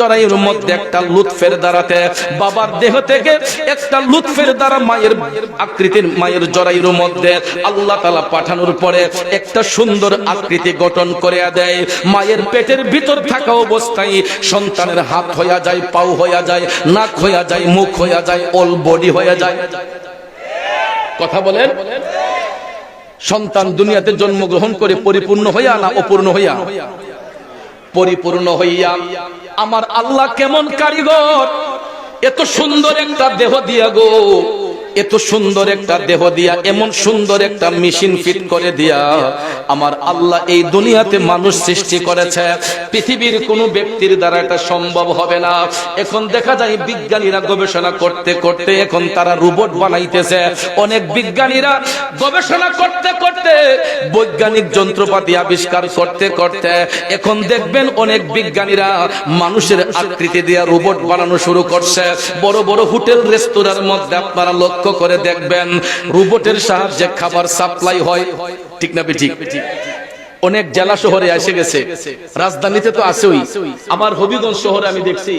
জরায়ুর মধ্যে একটা লুৎফের দ্বারাতে বাবার দেহ থেকে একটা লুৎফের দ্বারা মায়ের আকৃতির মায়ের জরায়ুর মধ্যে আল্লাহ তালা পাঠানোর পরে একটা সুন্দর আকৃতি গঠন করে দেয়। মায়ের পেটের ভিতর থাকা অবস্থায় সন্তানের হাত হইয়া যায়, পাও হইয়া যায়, নাক হইয়া যায়, মুখ হইয়া যায় অল বডি হইয়া যায়। কথা বলেন? সন্তান দুনিয়াতে জন্মগ্রহণ করে পরিপূর্ণ হইয়া না অপূর্ণ হইয়া? পরিপূর্ণ হইয়া আমার আল্লাহ কেমন কারিগর? এত সুন্দর একটা দেহ দিয়া গো। এত সুন্দর একটা দেহ দিয়া, এমন সুন্দর একটা মেশিন ফিট করে দিয়া আমার আল্লাহ এই দুনিয়াতে মানুষ সৃষ্টি করেছে। পৃথিবীর কোনো ব্যক্তির দ্বারা এটা সম্ভব হবে না। এখন দেখা যায় বিজ্ঞানীরা গবেষণা করতে করতে এখন তারা রোবট বানাইতেছে। অনেক বিজ্ঞানীরা গবেষণা করতে করতে বৈজ্ঞানিক যন্ত্রপাতি আবিষ্কার করতে করতে এখন দেখবেন অনেক বিজ্ঞানীরা মানুষের আকৃতি দিয়ে রোবট বানানো শুরু করছে। বড় বড় হোটেল, রেস্তোরাঁর মধ্যে আপনারা লক্ষ্য করে দেখবেন রোবটের সাহায্যে খাবার সাপ্লাই হয়। ঠিক না ঠিক অনেক জেলা শহরে এসে গেছে। রাজধানীতে তো আছেই। আমার হবিগঞ্জ শহরে আমি দেখছি,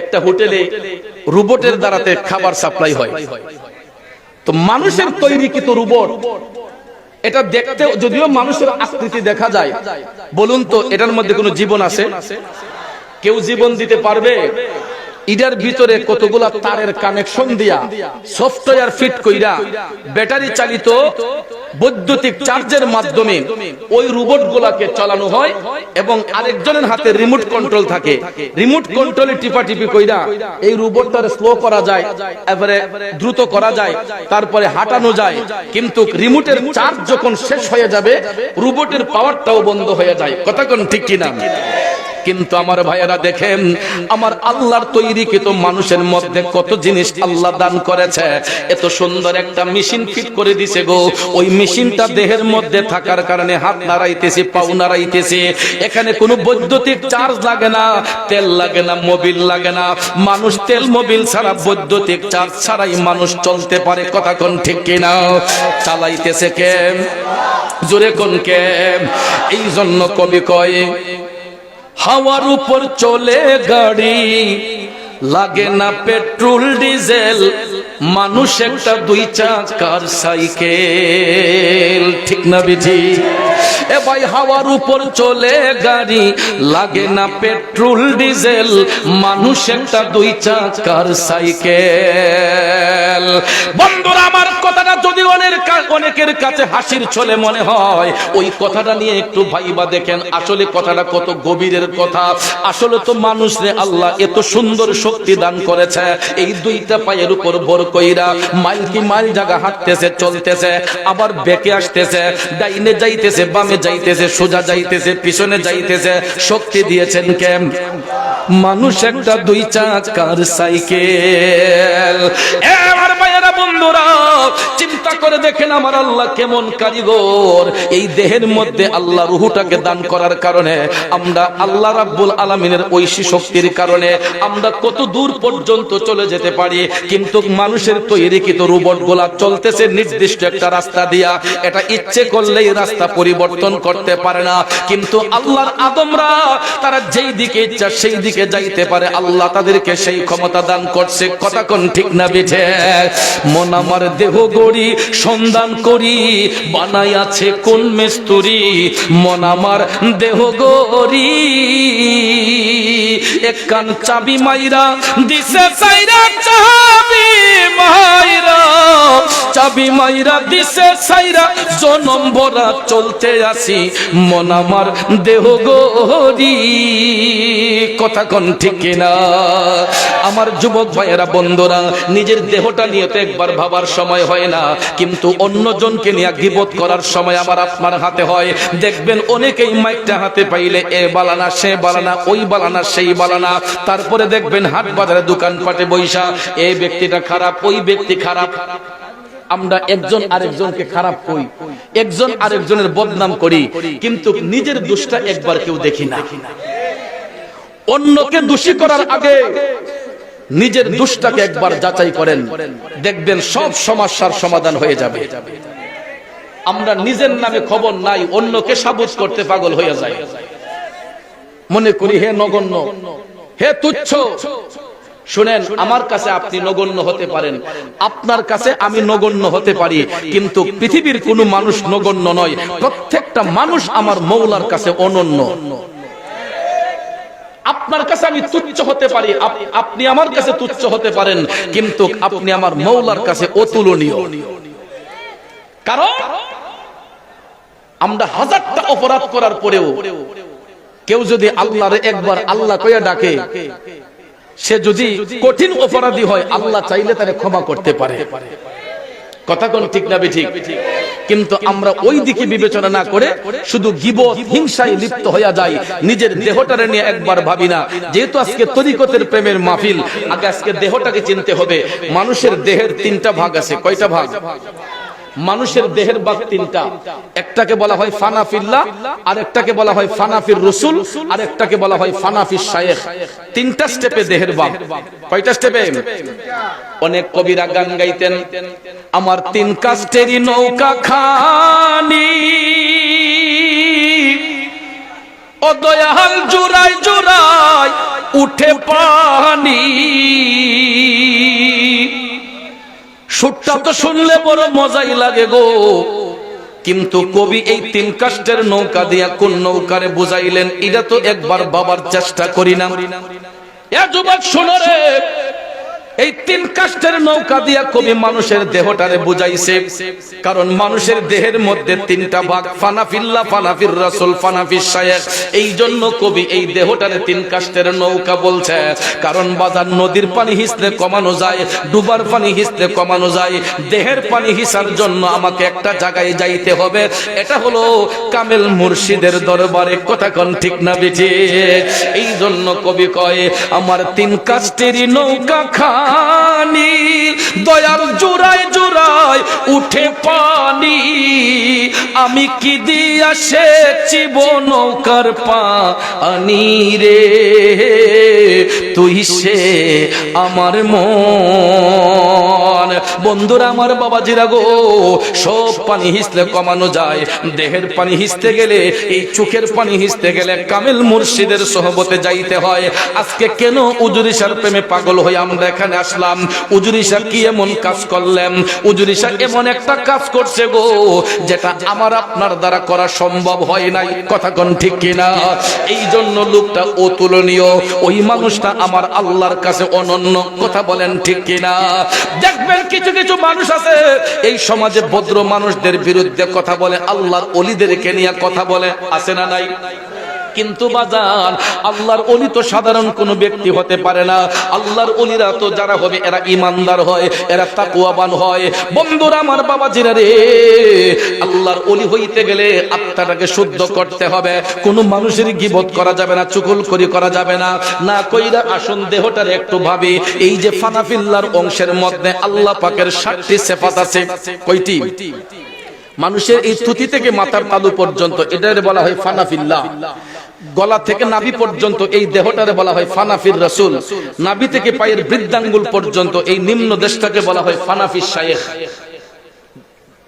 একটা হোটেলে রোবটের দ্বারাতে খাবার সাপ্লাই হয়। তো মানুষের তৈরি কিন্তু রোবট, এটা দেখতে যদিও মানুষের আকৃতি দেখা যায়। বলুন তো, এটার মধ্যে কোনো জীবন আছে? কেউ জীবন দিতে পারবে? ইডার ভিতরে কতগুলা তারের কানেকশন দিয়া সফটওয়্যার ফিট কইরা ব্যাটারি চালিত বৈদ্যুতিক চার্জের মাধ্যমে ওই রোবট গুলাকে চালানো হয় এবং আরেকজনের হাতে রিমোট কন্ট্রোল থাকে। রিমোট কন্ট্রোলে টিপা টিপি কইরা এই রোবটটার স্লো করা যায়, এবারে দ্রুত করা যায়, তারপরে হাঁটানো যায়। কিন্তু রিমোটের চার্জ যখন শেষ হয়ে যাবে রোবটের পাওয়ারটাও বন্ধ হয়ে যায়। কথা কোন ঠিক কিনা? কিন্তু আমার ভাইয়েরা দেখেন, আমার আল্লাহর তৈরি কিন্তু মানুষের মধ্যে কত জিনিস আল্লাহ দান করেছে। এত সুন্দর একটা মেশিন ফিট করে দিছে গো। ওই মেশিনটা দেহের মধ্যে থাকার কারণে হাত নাড়াইতেছে, পাও নাড়াইতেছে। এখানে কোনো বৈদ্যুতিক চার্জ লাগে না, তেল লাগে না, মোবিল লাগে না। মানুষ তেল, মোবিল ছাড়া বৈদ্যুতিক চার্জ ছাড়াই মানুষ চলতে পারে, কথা কোন ঠিক কিনা? চালাইতেছে কে? জোরে কোন কে? এই জন্য কবি কয় হাওয়ার উপর চলে গাড়ি। লাগে না পেট্রোল, ডিজেল। মানুষ একটা দুই চাকার সাইকেল। ঠিক না বিধি? এ ভাই, হাওয়ার উপর চলে গাড়ি। লাগে না পেট্রোল, ডিজেল। মানুষ একটা দুই চাকার সাইকেল। বন্ধুরা, আমার কথাটা যদি অনেক অনেকের কাছে হাসির ছলে মনে হয়, ওই কথাটা নিয়ে একটু ভাইবা দেখেন। আসলে কথাটা কত গভীরের কথা। আসলে তো মানুষ রে আল্লাহ, এত সুন্দর শক্তি দান করেছে। এই দুইটা পায়ের উপর বর কইরা মাইল কি মাইল জায়গা হাঁটতেছে, চলতেছে, আবার বেঁকে আসতেছে, ডাইনে যাইতেছে, বামে যাইতেছে, সোজা যাইতেছে, পিছনে যাইতেছে, শক্তি দিয়েছেন কেম মানুষ একটা দুই চাকার সাইকেল। আমার ভাইয়েরা বন্ধুরা চিন্তা করে দেখেন আমার আল্লাহ কেমন কারিগর। এই দেহের মধ্যে আল্লাহ রুহুটাকে দান করার কারণে আমরা আল্লাহ রাব্বুল আলামিনের ঐশী শক্তির কারণে আমরা কত দূর পর্যন্ত চলে যেতে পারি। কিন্তু মানুষের তৈরি কিত রোবটগুলা চলতেছে নির্দিষ্ট একটা রাস্তা দিয়া। এটা ইচ্ছে করলেই রাস্তা পরিবর্তন করতে পারে না। কিন্তু আল্লাহর আদমরা, তারা যেই দিকে ইচ্ছা সেই দিকে যাইতে পারে। আল্লাহ তাদেরকে সেই ক্ষমতা দান করছে। কথা কোন ঠিক না বিঠে? মন আমার দেহ গড়ি, সন্ধান করি, বানাই আছে কোন মেস্তুরি, মন আমার দেহ গড়ি। এক কান চাবি মাইরা, দিছে সাইরা চাবি মাইরা। চাবি মাইরা, দিছে সাইরা, জনম ভরা চলতে আসি, মন আমার দেহ গড়ি। কথা কোন ঠিক না আমার যুবক ভাইয়েরা, বন্ধুরা, নিজের দেহটা নিয়ে তো একবার ভাবার সময় হয় না। কিন্তু অন্যজনকে নিয়ে গিবত করার সময় আমার আপনার হাতে হয়। দেখবেন অনেকেই মাইকটা হাতে পাইলে এ বালানা সে বালানা ওই বালানা সেই বালানা তারপরে দেখবেন হাট বাজারে দোকানপাটে বৈশা এই ব্যক্তিটা খারাপ, ওই ব্যক্তি খারাপ। আমরা একজন আরেকজনকে খারাপ করি একজন আরেকজনের বদনাম করি, কিন্তু নিজের দোষটা একবার কেউ দেখি না। অন্যকে দোষী করার আগে নিজের দোষটাকে একবার যাচাই করেন দেখবেন সব সমস্যার সমাধান হয়ে যাবে। আমরা নিজের নামে খবর নাই অন্যকে সাবুত করতে পাগল হয়ে যায়। মনে করি হে নগণ্য হে তুচ্ছ। শুনেন আমার কাছে আপনি নগণ্য হতে পারেন। আপনার কাছে আমি নগণ্য হতে পারি কিন্তু পৃথিবীর কোনো মানুষ নগণ্য নয়। প্রত্যেকটা মানুষ আমার মৌলার কাছে অনন্য। আপনার কাছে আমি তুচ্ছ হতে পারি। আপনি আমার কাছে তুচ্ছ হতে পারেন, কিন্তু আপনি আমার মৌলার কাছে অতুলনীয়। কারণ আমরা হাজারটা অপরাধ করার পরেও কেউ যদি আল্লাহরে একবার আল্লাহ কইয়া ডাকে, সে যদি কঠিন অপরাধী হয়, আল্লাহ চাইলে তারে ক্ষমা করতে পারে। কথা কোন ঠিক না ঠিক কিন্তু আমরা ওই দিকে বিবেচনা না করে শুধু গিব হিংসায় লিপ্ত হইয়া যাই নিজের দেহটারে নিয়ে একবার ভাবি না। যেহেতু আজকে তরিকতের প্রেমের মাহফিল আগে আজকে দেহটাকে চিনতে হবে। মানুষের দেহের তিনটা ভাগ আছে। কয়টা ভাগ? মানুষের দেহের ভাগ তিনটা। একটাকে বলা হয় ফানাফিল্লা আর একটাকে বলা হয় ফানাফির রসুল আর একটাকে বলা হয় ফানাফির শায়েখ। তিনটা স্টেপে দেহের ভাগ কয়টা স্টেপে অনেক কবিরা গান গাইতেন, আমার তিন কাস্টেরই নৌকা খানি, ও দয়াল জুরাই জুরাই উঠে পানি। সুরটা তো শুনলে বড় মজাই লাগে গো। কিন্তু কবি এই তিন কাষ্টের নৌকা দিয়া কোন নৌকারে বুঝাইলেন, এটা তো একবার বাবার চেষ্টা করি না। এ যুবক শোনো রে এই তিন কাষ্টের নৌকা দিয়া কবি মানুষের দেহটারে বুঝাইছে। কারণ মানুষের দেহের মধ্যে তিনটা ভাগ, ফানাফিল্লা ফানাফির রাসূল, ফানাফির শায়েখ। এই জন্য কবি এই দেহটারে তিন কাষ্টের নৌকা বলছে। কারণ বাজার নদীর পানি হিসলে কমানো যায়, ডুবার পানি হিসলে কমানো যায়। দেহের পানি হিসার জন্য আমাকে একটা জায়গায় যাইতে হবে। এটা হলো কামেল মুর্শিদের দরবারে। কথা কোন ঠিক না বেঠে? এই জন্য কবি কয়, আমার তিন কাষ্টেরই নৌকা খানি দয়াল জোড়ায় জোড়ায় উঠে পানি। আমি কি দিয়া সে চিব নৌকার পানি রে? তুই সে আমার মন। বন্ধুরা, আমার বাবাজিরা গো, সব পানি হিসলে কমানো যায়। দেহের পানি হিসতে গেলে, এই চোখের পানি হিসতে গেলে কামিল মুর্শিদের সহবতে যাইতে হয়। আজকে কেন উজুরিসার প্রেমে পাগল হয়ে আমরা এখানে আসলাম। উজুরিসা কি এমন কাজ করলেন? উজুরিসা এমন একটা কাজ করছে গো, যেটা আমার আপনার দ্বারা করা সম্ভব হয় নাই। কথা কোন ঠিক কিনা? এই জন্য লোকটা অতুলনীয়। ওই মানুষটা আমার আল্লাহর কাছে অনন্য। কথা বলেন ঠিক কিনা? দেখবেন কিছু কিছু মানুষ আছে, এই সমাজে ভদ্র মানুষদের বিরুদ্ধে কথা বলে, আল্লাহর অলিদেরকে নিয়ে কথা বলে। আছে না নাই? কিন্তু বাজান, আল্লাহর অলি তো সাধারণ কোনো ব্যক্তি হতে পারে না। আল্লাহর অলিরা তো যারা হবে, এরা ইমানদার হয়, এরা তাকুয়াবান হয়। বন্ধুরা, আমার বাবা জিরা রে, আল্লাহর অলি হইতে গেলে আত্মাটাকে শুদ্ধ করতে হবে। কোনো মানুষের গিবত করা যাবে না চুকুল করি করা যাবে না। না কইরা আসন, দেহটার একটু ভাবি। এই যে ফানাফিল্লার অংশের মধ্যে আল্লাহ পাকের ষাটটি সেফাত আছে। কয়টি? মানুষের এই থুতি থেকে মাথার তালু পর্যন্ত, এটারে বলা হয় ফানাফিল্লা গলা থেকে নাভি পর্যন্ত, এই দেহটারে বলা হয় ফানাফির রাসূল। নাভি থেকে পায়ের বৃদ্ধাঙ্গুল পর্যন্ত, এই নিম্ন দেশটাকে বলা হয় ফানাফির শায়েখ।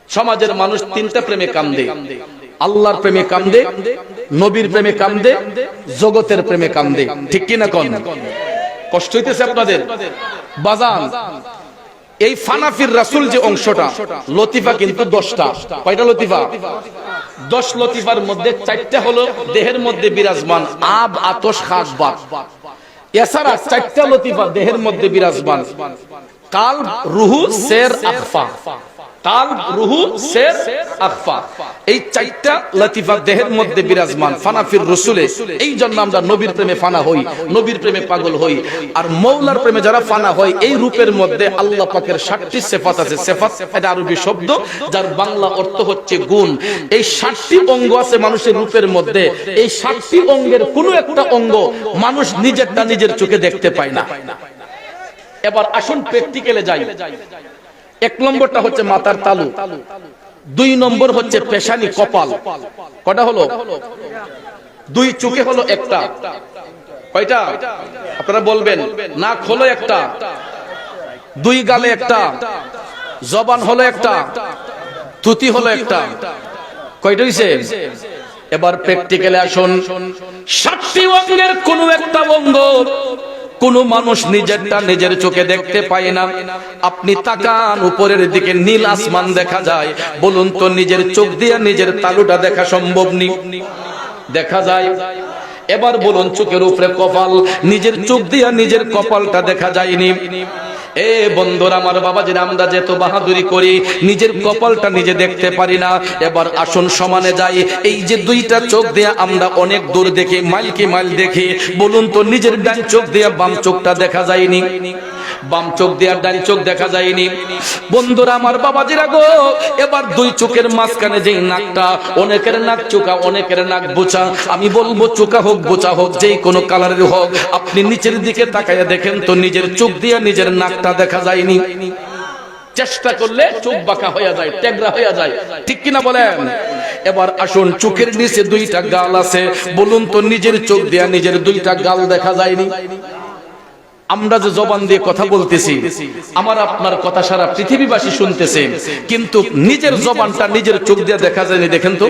সমাজের মানুষ তিনটা প্রেমে কান্দে। আল্লাহর প্রেমে কান্দে, নবীর প্রেমে কান্দে, জগতের প্রেমে কান্দে। ঠিক কিনা কন? কষ্ট হইতেছে আপনাদের? বাজান এই ফানাফির রাসুল যে অংশটা, লতিফা কিন্তু দশটা। কয়টা লতিফা? দশ লতিফার মধ্যে চারটা হলো দেহের মধ্যে বিরাজমান আব আতস খাস বাদ এছাড়া চারটা লতিফা দেহের মধ্যে বিরাজমান। কাল, রুহু, সের, আখফা। দেহের মধ্যে বিরাজমান, ফানাফির এই জন্য প্রেমে ফানা হই, নবীর প্রেমে পাগল হই। আর মৌলার প্রেমে যারা ফানা হয়, এই রূপের মধ্যে আছে। শব্দ, যার বাংলা অর্থ হচ্ছে গুণ। এই ষাটটি অঙ্গ আছে মানুষের রূপের মধ্যে। এই ষাটটি অঙ্গের কোনো একটা অঙ্গ মানুষ নিজেরটা নিজের চোখে দেখতে পায় না। এবার আসুন প্র্যাকটিক্যালে যাই। এক নম্বরটা হচ্ছে মাথার তালু। দুই নম্বর হচ্ছে পেশানি কপাল। কটা হলো? দুই চোখে হলো একটা। কয়টা? আপনারা বলবেন, নাক হলো একটা, দুই গালে একটা, জবান হলো একটা তুতি হলো একটা। কয়টা হইছে? এবার প্র্যাকটিক্যালে আসুন। সাতটি অঙ্গের কোন একটা অঙ্গ কোনো মানুষ নিজেরটা নিজের চোখে দেখতে পায় না। আপনি তাকান, উপরের দিকে নীল আসমান দেখা যায়। বলুন তো, নিজের চোখ দিয়ে নিজের তালুটা দেখা সম্ভব নি? দেখা যায়। এবার বলুন, চোখের উপরে কপাল। নিজের চোখ দিয়ে নিজের কপালটা দেখা যায়নি। এ বন্ধুর আমার বাবা যে আমরা যেত বাহাদুরি করি, নিজের কপালটা নিজে দেখতে পারি না। এবার আসন সমানে যাই। এই যে দুইটা চোখ দিয়ে আমরা অনেক দূর দেখি মাইলকে মাইল দেখি, বলুন তো নিজের ডান চোখ দিয়ে বাম চোখটা দেখা যায়নি। বাম চোখ দিয়ে আর ডান চোখ দেখা যায়নি। বন্ধুরা আমার বাবাজিরা গো, এবার দুই চোখের মাঝখানে যেই নাকটা, অনেকের নাক চোখা, অনেকের নাক বোচা। আমি বলব চোখা হোক, বোচা হোক, যেই কোনো কালারের হোক। আপনি নিচের দিকে তাকাইয়া দেখেন তো নিজের চোখ দিয়ে নিজের নাকটা দেখা যায়নি। চেষ্টা করলে চোখ বাঁকা হয়ে যায় টেগরা হয়ে যায়। ঠিক কিনা বলেন? এবার আসুন, চোখের নিচে দুইটা গাল আছে। বলুন তো নিজের চোখ দিয়া নিজের দুইটা গাল দেখা যায়নি। আমরা যে জবান দিয়ে কথা বলতেছি, আমার আপনার কথা সারা পৃথিবীবাসী শুনতেছে, কিন্তু নিজের জবানটা নিজের চোখ দিয়ে দেখা যায়নি, দেখেন তো।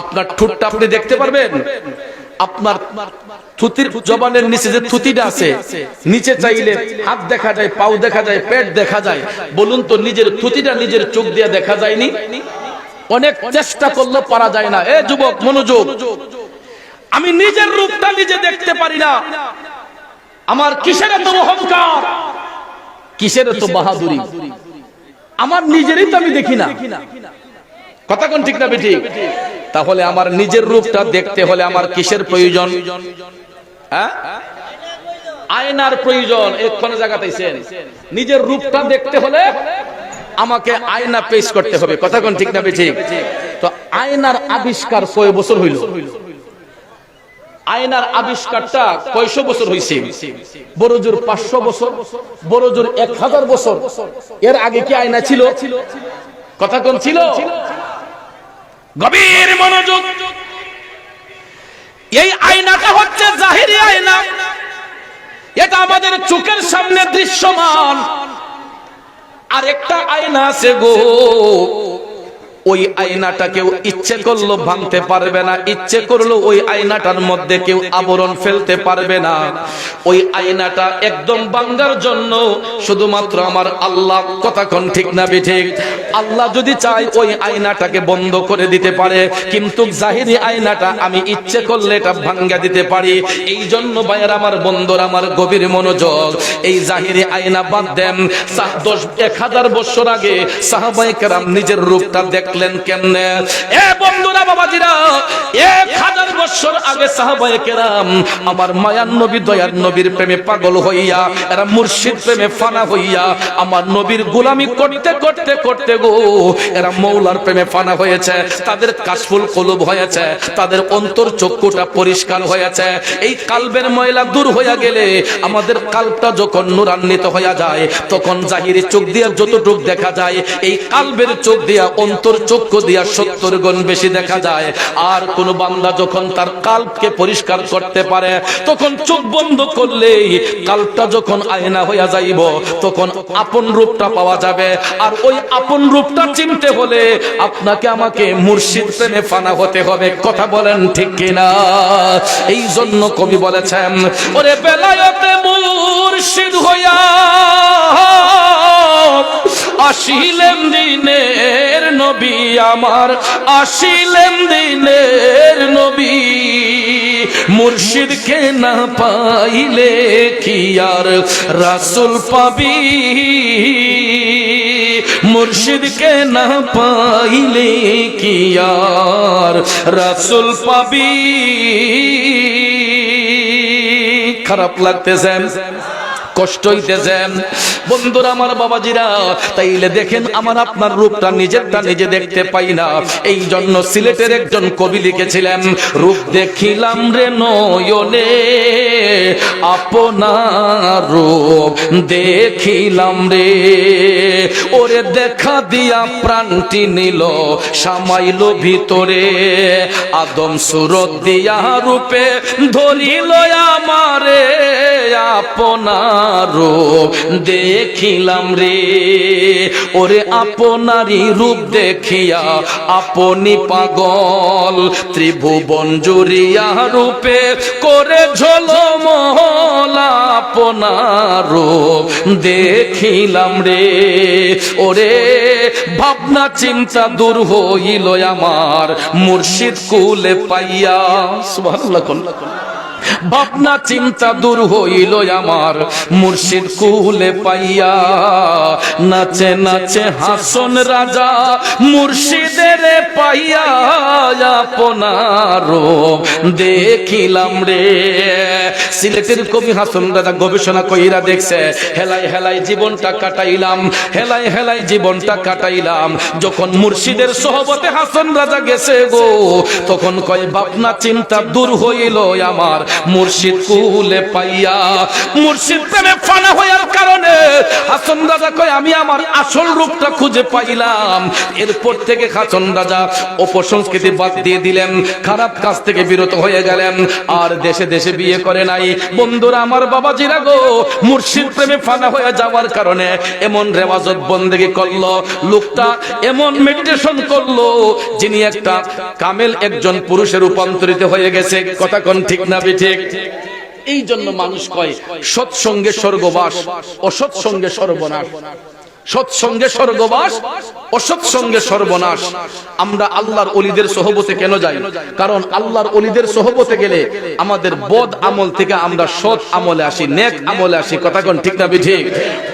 আপনার ঠোঁটটা আপনি দেখতে পারবেন? আপনার থুতির জবানের নিচে যে থুতিটা আছে, নিচে চাইলে হাত দেখা যায়, পাও দেখা যায়, পেট দেখা যায়। বলুন তো নিজের থুতিটা নিজের চোখ দিয়ে দেখা যায়নি? অনেক চেষ্টা করলে পারা যায় না। এ যুবক, মনোযোগ। আমি নিজের রূপটা নিজে দেখতে পারি না। আমার কিসের এত অহংকার? কিসের এত বাহাদুরি? আমার নিজেরই তো আমি দেখি না। কথা কোন ঠিক না বেটি তাহলে আমার নিজের রূপটা দেখতে হলে আমার কিসের প্রয়োজন? হ্যাঁ? আয়নার প্রয়োজন এক্ষণে জায়গাতেছেন নিজের রূপটা দেখতে হলে আমাকে আয়না পেশ করতে হবে। কথা কোন ঠিক না বেটি তো আয়নার আবিষ্কার কয় বছর হইল? আয়নার আবিষ্কারটা কয়শো বছর হয়েছে বড়জোর পাঁচশো বছর, বড়জোর এক হাজার বছর। এর আগে কি আয়না ছিল? কথা কোন ছিল? গভীর মনোযোগ। এই আয়নাটা হচ্ছে জাহিরি আয়না। এটা আমাদের চোখের সামনে দৃশ্যমান। আর একটা আয়না আছে গো। ওই আয়নাটা কেউ ইচ্ছে করল ভাঙতে পারবে না, ইচ্ছে করল ওই আয়নাটার মধ্যে কেউ আবরণ ফেলতে পারবে না। ওই আয়নাটা একদম বাঙ্গার জন্য শুধুমাত্র আমার আল্লাহ কথাক্ষণ ঠিক না ঠিক। আল্লাহ যদি চায় ওই আয়নাটাকে বন্ধ করে দিতে পারে, কিন্তু জাহিরি আয়নাটা আমি ইচ্ছে করলে এটা ভাঙ্গা দিতে পারি। এই জন্য ভাইয়ের আমার বন্ধুর আমার গভীর মনোযোগ। এই জাহিরি আয়না বাদ দেন। দশ এক হাজার বছর আগে সাহাবাই কেরাম নিজের রূপটা দেখলেন কেমনে? এ বন্ধুরা, বাবাজিরা এক হাজার বছর আগে সাহাবাই কেরাম আমার মায়ার নবী, দয়ার নবীর প্রেমে পাগল হইয়া, এরা মুর্শিদ প্রেমে ফানা হইয়া, আমার নবীর গোলামি করতে করতে করতে গো, এরা মৌলার প্রেমে ফানা হয়েছে, তাদের কাশফুল কলুব হয়েছে, তাদের অন্তর চক্ষুটা পরিষ্কার হয়েছে, এই কালবের ময়লা দূর হইয়া গেলে আমাদের কালটা যখন নুরান্বিত হইয়া যায়, তখন জাহিরি চোখ দিয়া যতটুক দেখা যায়, এই কালবের চোখ দিয়া অন্তর চক্ষু দিয়া সত্তর গুণ বেশি দেখা যায়। আর কোন বান্দা যখন তার কাল্পকে পরিষ্কার করতে পারে, তখন চোখ বন্ধ করলেই যখন আয়না হইয়া যাইব, তখন আপন রূপটা পাওয়া যাবে। আর ওই আপন রূপটা চিনতে হলে আপনাকে আমাকে মুর্শিদ প্রেমে ফানা হতে হবে। কথা বলেন ঠিক কিনা? এই জন্য কবি বলেছেন, ওরে বেলায়তে মুর্শিদ হইয়া আসিলেন দিনের নবী আমার আসিলেন দিনের নবী। মুর্শিদকে না পাইলে কি আর রাসুল পাবি? মুর্শিদকে না পাইলে কি আর রাসুল পাবি? খারাপ লাগতেছে কষ্ট হইতেছেন। বন্ধুরা আমার বাবাজিরা, তাইলে দেখেন আমার আপনার রূপটা নিজেরটা নিজে দেখতে পাই না। এই জন্য সিলেটের একজন কবি লিখেছিলেন, রূপ দেখিলাম রে নয়নে, আপনার রূপ দেখিলাম রে। ওরে দেখা দিয়া প্রাণটি নিল, সামাইল ভিতরে। আদম সুরত দিয়া রূপে ধরিল আমারে, আপনার রূপ দেখিলাম রে। ওরে আপনারই রূপ দেখিয়া আপনি পাগল। ত্রিভুবন জুরিয়া রূপে করে ঝলমল আপনার দেখিলাম রে। ওরে ভাবনা চিন্তা দূর হইল আমার। মুর্শিদ কুলে পাইয়া, সুবহানাল্লাহ ভাবনা চিন্তা দূর হইল আমার। মুর্শিদ কুলে পাইয়া নাচে নাচে হাসন রাজা মুর্শিদের পাইয়া আপনার দেখিলাম রে। সিলেটের কবি হাসন রাজা গবেষণা কইরা দেখছে হেলাই হেলাই জীবনটা কাটাইলাম হেলাই হেলাই জীবনটা কাটাইলাম। যখন মুর্শিদের সহবতে হাসন রাজা গেছে গো, তখন কয়, ভাবনা চিন্তা দূর হইল আমার। মুর্শিদ কুলে পাইয়া, মুর্শিদ প্রেমে ফানা হওয়ার কারণে হাসন রাজা কয়, আমি আমার আসল রূপটা খুঁজে পাইলাম। এরপর থেকে হাসন রাজা অপসংস্কৃতি বাদ দিয়ে দিলেন, খারাপ কাজ থেকে বিরত হয়ে গেলেন। আর দেশে দেশে বিয়ে করে নাই। বন্ধুরা আমার বাবাজিরা গো, মুর্শিদ প্রেমে ফানা হয়ে যাওয়ার কারণে এমন রেওয়াজত বন্দেগি করল, লোকটা এমন মেডিটেশন করল, যিনি একটা কামেল একজন পুরুষে রূপান্তরিত হয়ে গেছে। কথা কোন ঠিক না ঠিক। এই জন্য মানুষ কয় সৎসঙ্গে স্বর্গবাস অসৎসঙ্গে সর্বনাশ। সৎসঙ্গে স্বর্গবাস অসৎসঙ্গে সর্বনাশ। আমরা আল্লাহর অলিদের সহবতে কেন যাই? কারণ আল্লাহর অলিদের সহবতে গেলে আমাদের বদ আমল থেকে আমরা সৎ আমলে আসি, নেক আমলে আসি। কথা কোন ঠিক না বে ঠিক?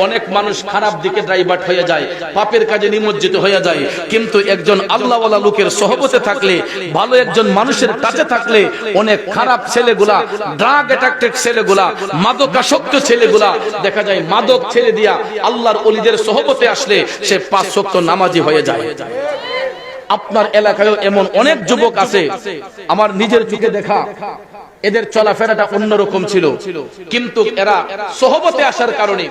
অনেক মানুষ খারাপ দিকে ড্রাইভার হয়ে যায়, পাপের কাজে নিমজ্জিত হয়ে যায়। কিন্তু একজন আল্লাহওয়ালা লোকের সহবতে থাকলে, ভালো একজন মানুষের কাছে থাকলে, অনেক খারাপ ছেলেগুলা ড্রাগ অ্যাট্রাক্টেড ছেলেগুলা, মাদকাসক্ত ছেলেগুলা, দেখা যায় মাদক ছেড়ে দিয়া আল্লাহর অলিদের সহবতে আসলে সে পাঁচ শক্ত নামাজি হয়ে যায়। আপনার এলাকায়ও এমন অনেক যুবক আছে, আমার নিজের চোখে দেখা, এদের চলাফেরাটা অন্যরকম ছিল। কিন্তু এরা সহবতে আসার কারণে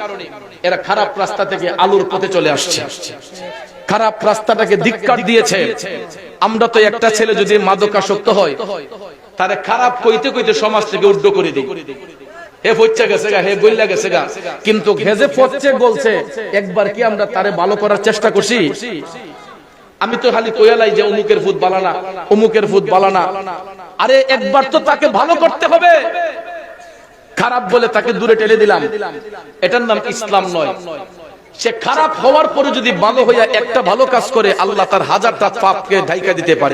এরা খারাপ রাস্তা থেকে আলুর পথে চলে আসছে। খারাপ রাস্তাটাকে ধিক্কার দিয়েছে, আমরা তো একটা ছেলে যদি মাদকাসক্ত হয়, তারে খারাপ কইতে কইতে সমাজ থেকে উড্ড করে দিই। আমি তো খালি কইয়ালাই যে অমুকের বালানা অমুকের বালানা আরে একবার তো তাকে ভালো করতে হবে। খারাপ বলে তাকে দূরে টেলে দিলাম। এটার নাম ইসলাম নয়। সে খারাপ হওয়ার পরে যদি ভালো হইয়া একটা ভালো কাজ করে, আল্লাহ তার হাজারটা পাপকে ঢাইকা দিতে পারে।